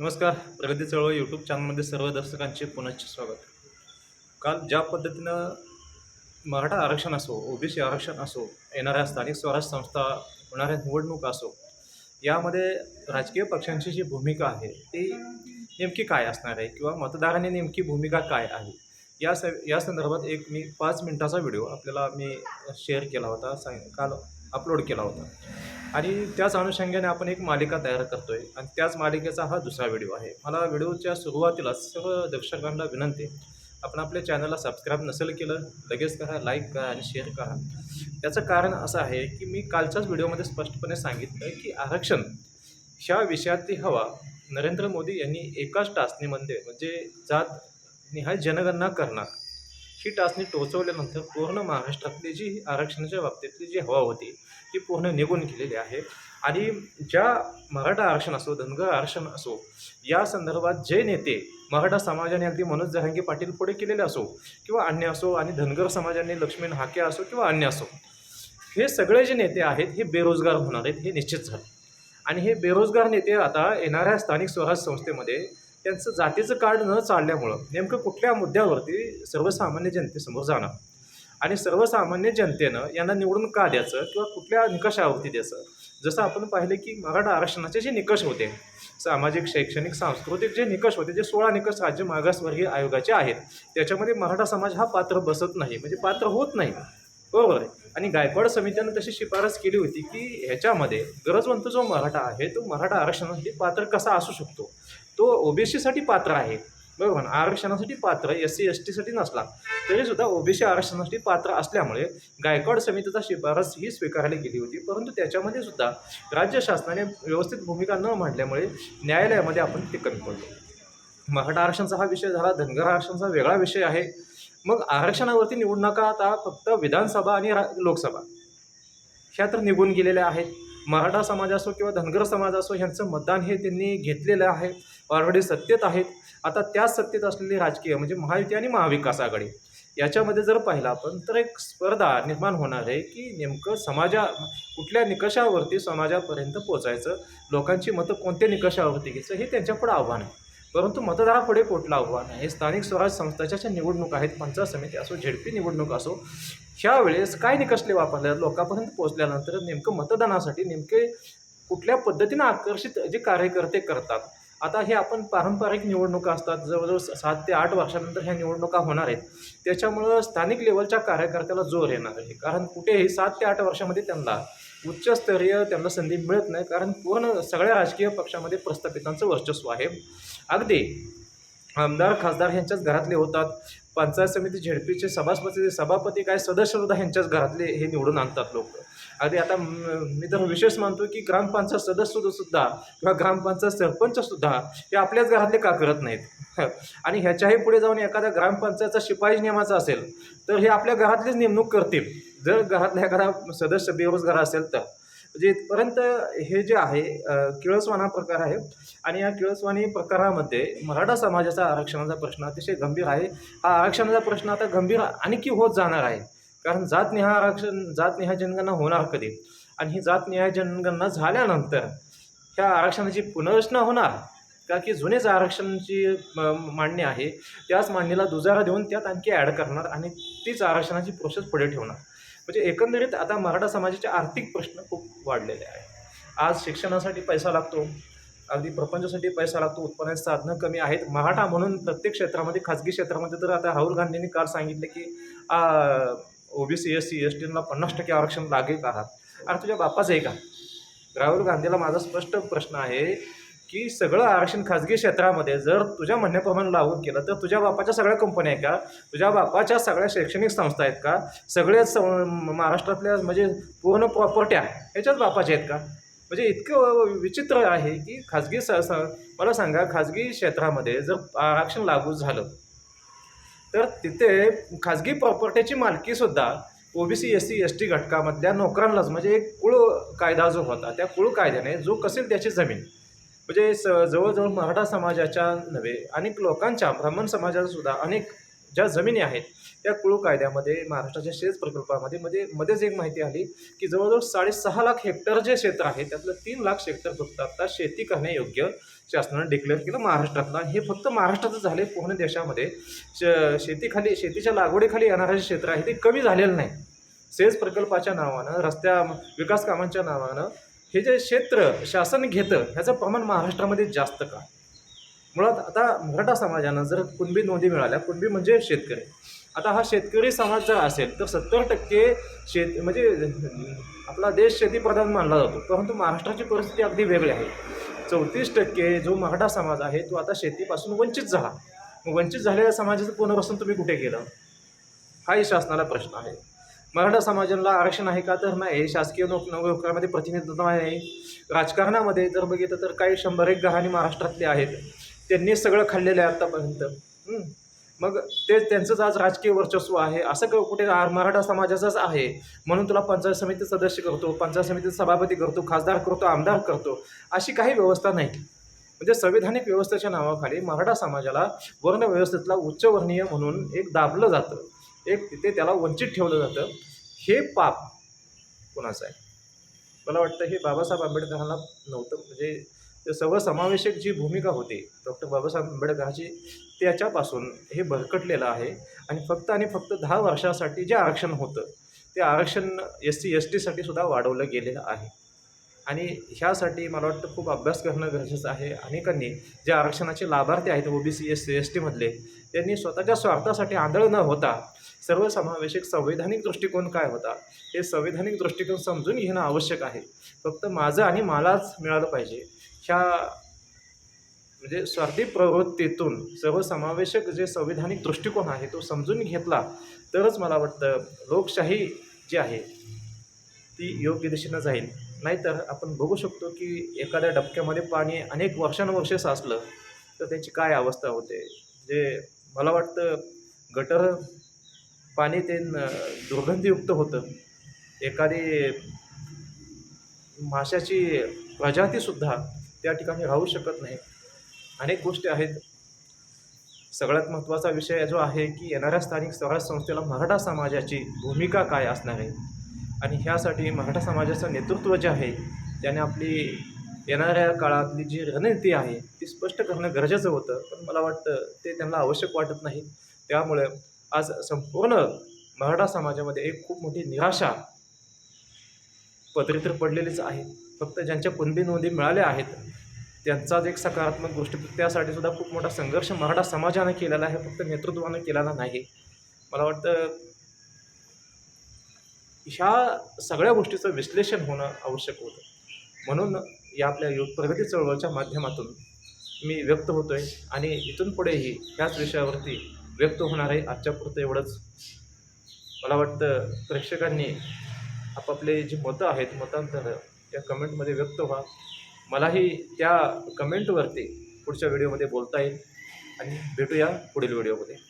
नमस्कार प्रगती चळवळ यूट्यूब चॅनलमध्ये सर्व दर्शकांचे पुनश्च स्वागत. काल ज्या पद्धतीनं मराठा आरक्षण असो ओबीसी आरक्षण असो येणाऱ्या स्थानिक स्वराज्य संस्था होणाऱ्या निवडणूक असो यामध्ये राजकीय पक्षांची जी भूमिका आहे ती नेमकी काय असणार आहे किंवा मतदारांनी नेमकी भूमिका काय आहे? या स या संदर्भात एक मी पाच मिनिटाचा व्हिडिओ आपल्याला मी शेअर केला होता सांग काल अपलोड केला होता. आणि त्याच अनुषंगाने आपण एक मालिका तयार करतो आहे आणि त्याच मालिकेचा हा दुसरा व्हिडिओ आहे. मला व्हिडिओच्या सुरुवातीला सर्व दर्शकांना विनंती आपण आपल्या चॅनलला सबस्क्राईब नसेल केलं लगेच करा लाईक करा आणि शेअर करा. त्याचं कारण असं आहे की मी कालच्याच व्हिडिओमध्ये स्पष्टपणे सांगितलं की आरक्षण ह्या विषयातली हवा नरेंद्र मोदी यांनी एकाच टाचणीमध्ये म्हणजे जात निहाय जनगणना करणार. ही टाचणी टोचवल्यानंतर पूर्ण महाराष्ट्रातली जी आरक्षणाच्या बाबतीतली जी हवा होती ती पूर्ण निघून गेलेली आहे. आणि ज्या मराठा आरक्षण असो धनगर आरक्षण असो या संदर्भात जे नेते मराठा समाजाने अगदी मनोज जहांगी पाटील पुढे केलेले असो किंवा अन्य असो आणि धनगर समाजाने लक्ष्मण हाके असो किंवा अन्य असो हे सगळे जे नेते आहेत हे बेरोजगार होणार आहेत हे निश्चित झाले. आणि हे बेरोजगार नेते आता येणाऱ्या स्थानिक स्वराज संस्थेमध्ये त्यांचं जातीचं कार्ड न चालल्यामुळं नेमकं कुठल्या मुद्द्यावरती सर्वसामान्य जनतेसमोर जाणं? आणि सर्वसामान्य जनतेनं यांना निवडून का द्यायचं किंवा कुठल्या निकषावरती द्यायचं? जसं आपण पाहिलं की मराठा आरक्षणाचे जे निकष होते सामाजिक शैक्षणिक सांस्कृतिक जे निकष होते जे सोळा निकष राज्य मागासवर्गीय आयोगाचे आहेत त्याच्यामध्ये मराठा समाज हा पात्र बसत नाही म्हणजे पात्र होत नाही. बरोबर आहे. आणि गायकवाड समित्यानं तशी शिफारस केली होती की ह्याच्यामध्ये गरजवंत जो मराठा आहे तो मराठा आरक्षणासाठी पात्र कसा असू शकतो? तो ओबीसीसाठी पात्र आहे. बरोबर ना? आरक्षणासाठी पात्र एस सी एस टीसाठी नसला. तरीसुद्धा ओबीसी आरक्षणासाठी पात्र असल्यामुळे गायकवाड समितीचा शिफारस ही स्वीकारली गेली होती. परंतु त्याच्यामध्ये सुद्धा राज्य शासनाने व्यवस्थित भूमिका न मांडल्यामुळे न्यायालयामध्ये आपण ते कमी पडलो. मराठा आरक्षणचा हा विषय झाला. धनगर आरक्षणचा वेगळा विषय आहे. मग आरक्षणावरती निवडणुका आता फक्त विधानसभा आणि रा लोकसभा ह्या तर निघून गेलेल्या आहेत. मराठा समाज असो किंवा धनगर समाज असो ह्यांचं मतदान हे त्यांनी घेतलेलं आहे. ऑलरेडी सत्तेत आहेत. आता त्याच सत्तेत असलेली राजकीय म्हणजे महायुती आणि महाविकास आघाडी याच्यामध्ये जर पाहिलं आपण तर एक स्पर्धा निर्माण होणार आहे की नेमकं समाजा कुठल्या निकषावरती समाजापर्यंत पोचायचं लोकांची मतं कोणत्या निकषावरती घ्यायचं हे त्यांच्यापुढे आव्हान आहे. परंतु मतदारापुढे कुठलं आव्हान आहे? स्थानिक स्वराज संस्थाच्या ज्या निवडणूक आहेत पंचायत समिती असो झेडपी निवडणूक असो ह्यावेळेस काय निकषले वापरले लोकांपर्यंत पोहोचल्यानंतर नेमकं मतदानासाठी नेमके कुठल्या पद्धतीनं आकर्षित जे कार्यकर्ते करतात? आता हे आपण पारंपरिक निवडणुका असतात जवळजवळ सात ते आठ वर्षानंतर ह्या निवडणुका होणार आहेत. त्याच्यामुळं स्थानिक लेवलच्या कार्यकर्त्याला जोर येणार आहे. कारण कुठेही सात ते आठ वर्षामध्ये त्यांना उच्चस्तरीय त्यांना संधी मिळत नाही. कारण पूर्ण सगळ्या राजकीय पक्षामध्ये प्रस्थापितांचं वर्चस्व आहे. अगदी. आमदार खासदार ह्यांच्याच घरातले होतात. पंचायत समिती झेडपीचे सभापती सभापती काय सदस्य सुद्धा ह्यांच्याच घरातले हे निवडून आणतात लोक. अगदी आता मी तर विशेष मानतो की ग्रामपंचायत सदस्य सुद्धा किंवा ग्रामपंचायत सरपंचसुद्धा हे आपल्याच घरातले का करत नाहीत? आणि ह्याच्याही पुढे जाऊन एखाद्या ग्रामपंचायतचा शिपाई नियमाचा असेल तर हे आपल्या घरातलीच नेमणूक करतील. जर घरातल्या एखादा सदस्य बेरोजगार असेल तर. म्हणजे इथपर्यंत हे जे आहे किळसवाणा किळसवाना प्रकार आहे. आणि या किळसवाणी प्रकारामध्ये मराठा समाजाचा आरक्षणाचा प्रश्न अतिशय गंभीर आहे. हा आरक्षणाचा प्रश्न आता गंभीर आणखी होत जाणार आहे. कारण जातनिहाय आरक्षण जातनिहाय जनगणना होणार कधी? आणि ही जातनिहाय जनगणना झाल्यानंतर ह्या आरक्षणाची पुनर्रचना होणार? का की जुनेच आरक्षणाची म- मांडणी आहे? त्याच मांडणीला दुजारा देऊन त्यात आणखी ॲड करणार आणि तीच आरक्षणाची प्रोसेस पुढे ठेवणार. म्हणजे एकंदरीत आता मराठा समाजाचे आर्थिक प्रश्न खूप वाढलेले आहे आज शिक्षणासाठी पैसा लागतो अगदी प्रपंचासाठी पैसा लागतो उत्पन्नाची साधनं कमी आहेत. मराठा म्हणून प्रत्येक क्षेत्रामध्ये खाजगी क्षेत्रामध्ये तर आता राहुल गांधींनी काल सांगितलं की ओबीसी एस सी एस टीला पन्नास टक्के आरक्षण लागेल का? अरे तुझ्या बापाचं आहे का? राहुल गांधीला माझा स्पष्ट प्रश्न आहे की सगळं आरक्षण खाजगी क्षेत्रामध्ये जर तुझ्या म्हणण्याप्रमाणे लागू केलं तर तुझ्या बापाच्या सगळ्या कंपन्या आहेत का? तुझ्या बापाच्या सगळ्या शैक्षणिक संस्था आहेत का? सगळ्याच सं- महाराष्ट्रातल्या म्हणजे पूर्ण प्रॉपर्ट्या ह्याच्याच बापाच्या आहेत का? म्हणजे इतकं विचित्र आहे की खाजगी स स- मला सांगा खाजगी क्षेत्रामध्ये जर आरक्षण लागू झालं तर तिथे खाजगी प्रॉपर्टीची मालकीसुद्धा OBC S C S T घटकामधल्या नोकरांनाच म्हणजे एक कुळ कायदा जो होता त्या कुळ कायद्याने जो कसेल त्याची जमीन म्हणजे स जवळजवळ मराठा समाजाच्या नव्हे अनेक लोकांच्या ब्राह्मण समाजाच्या सुद्धा अनेक ज्या जमिनी आहेत त्या कुळू कायद्यामध्ये महाराष्ट्राच्या शेत प्रकल्पामध्ये मध्ये मध्येच एक माहिती आली की जवळजवळ साडेसहा लाख हेक्टर जे क्षेत्र आहे त्यातलं तीन लाख हेक्टर फक्त आता शेती करण्यायोग्य शासनानं डिक्लेअर केलं महाराष्ट्रातला हे फक्त महाराष्ट्रातच झाले. पूर्ण देशामध्ये श शेतीखाली शेतीच्या लागवडीखाली येणारं जे क्षेत्र आहे ते कमी झालेलं नाही. सेज प्रकल्पाच्या नावानं रस्त्या विकास कामांच्या नावानं हे जे क्षेत्र शासन घेतं ह्याचं प्रमाण महाराष्ट्रामध्ये जास्त का? मुळात आता मराठा समाजानं जर कुणबी नोंदी मिळाल्या कुणबी म्हणजे शेतकरी. आता हा शेतकरी समाज जर असेल तर सत्तर टक्के शेत म्हणजे आपला देश शेतीप्रधान मानला जातो परंतु महाराष्ट्राची परिस्थिती अगदी वेगळी आहे. चौतीस टक्के जो मराठा समाज आहे तो आता शेतीपासून वंचित झाला. वंचित झालेल्या समाजाचं पुनर्वसन तुम्ही कुठे केलं? हाही शासनाला प्रश्न आहे. मराठा समाजाला आरक्षण आहे का? तर नाही. शासकीय नोक नोकऱ्यामध्ये प्रतिनिधित्व आहे. राजकारणामध्ये जर बघितलं तर काही शंभर एक गहाणी महाराष्ट्रातले आहेत. त्यांनी सगळं खाल्लेलं आहे आत्तापर्यंत मग ते त्यांचंच आज राजकीय वर्चस्व आहे. असं क- कुठे मराठा समाजाचंच आहे. म्हणून तुला पंचायत समिती सदस्य करतो पंचायत समितीचा सभापती करतो खासदार करतो आमदार करतो. अशी काही व्यवस्था नाही. म्हणजे संविधानिक व्यवस्थेच्या नावाखाली मराठा समाजाला वर्णव्यवस्थेतला उच्चवर्णीय म्हणून एक दाबलं जातं. एक तिथे त्याला वंचित ठेवलं जातं. हे पाप कोणाचं आहे? मला वाटतं हे बाबासाहेब आंबेडकरांना नव्हतं. म्हणजे ते सर्वसमावेशक जी भूमिका होती डॉक्टर बाबासाहेब आंबेडकरांची त्याच्यापासून हे भरकटलेलं आहे. आणि फक्त आणि फक्त दहा वर्षासाठी जे आरक्षण होतं ते आरक्षण एस सी एस टीसाठी सुद्धा वाढवलं गेलेलं आहे. आणि ह्यासाठी मला वाटतं खूप अभ्यास करणं गरजेचं आहे. अनेकांनी जे आरक्षणाचे लाभार्थी आहेत ओबीसी एस सी एस टीमधले त्यांनी स्वतःच्या स्वार्थासाठी आंधळ न होता सर्वसमावेशक संवैधानिक दृष्टिकोन काय होता हे संवैधानिक दृष्टिकोन समजून घेणं आवश्यक आहे. फक्त माझं आणि मलाच मिळालं पाहिजे. ह्या म्हणजे स्वार्थी प्रवृत्तीतून सर्वसमावेशक जे संवैधानिक दृष्टिकोन आहे तो समजून घेतला तरच मला वाटतं लोकशाही जी आहे ती योग्य दिशेनं जाईल. नाहीतर आपण बघू शकतो की एखाद्या डबक्यामध्ये पाणी अनेक वर्षानुवर्षे साचलं तर त्याची काय अवस्था होते? जे मला वाटतं गटर पाणी ते दुर्गंधीयुक्त होतं. एखादी माशाची प्रजातीसुद्धा त्या ठिकाणी राहू शकत नाही. अनेक गोष्टी आहेत. सगळ्यात महत्त्वाचा विषय जो आहे की येणाऱ्या स्थानिक स्वराज संस्थेला मराठा समाजाची भूमिका काय असणार आहे? आणि ह्यासाठी मराठा समाजाचं नेतृत्व जे आहे त्याने आपली येणाऱ्या काळातली जी रणनीती आहे ती स्पष्ट करणं गरजेचं होतं. पण मला वाटतं ते त्यांना आवश्यक वाटत नाही. त्यामुळे आज संपूर्ण मराठा समाजामध्ये एक खूप मोठी निराशा पदरी तर पडलेलीच आहे. फक्त ज्यांच्या कुणबी नोंदी मिळाल्या आहेत त्यांचाच एक सकारात्मक गोष्टी त्यासाठी सुद्धा खूप मोठा संघर्ष मराठा समाजानं केलेला आहे फक्त नेतृत्वानं केलेला नाही. मला वाटतं ह्या सगळ्या गोष्टीचं विश्लेषण होणं आवश्यक होतं. म्हणून या आपल्या युथ प्रगती चळवळच्या माध्यमातून मी व्यक्त होतो आहे आणि इथून पुढेही ह्याच विषयावरती व्यक्त होणार आहे. आजच्या पुरतं एवढंच. मला वाटतं प्रेक्षकांनी आपापले जी मतं आहेत मतांतर त्या कमेंटमध्ये व्यक्त व्हा. मलाही त्या कमेंटवरती पुढच्या व्हिडिओमध्ये बोलता येईल. आणि भेटूया पुढील व्हिडिओमध्ये.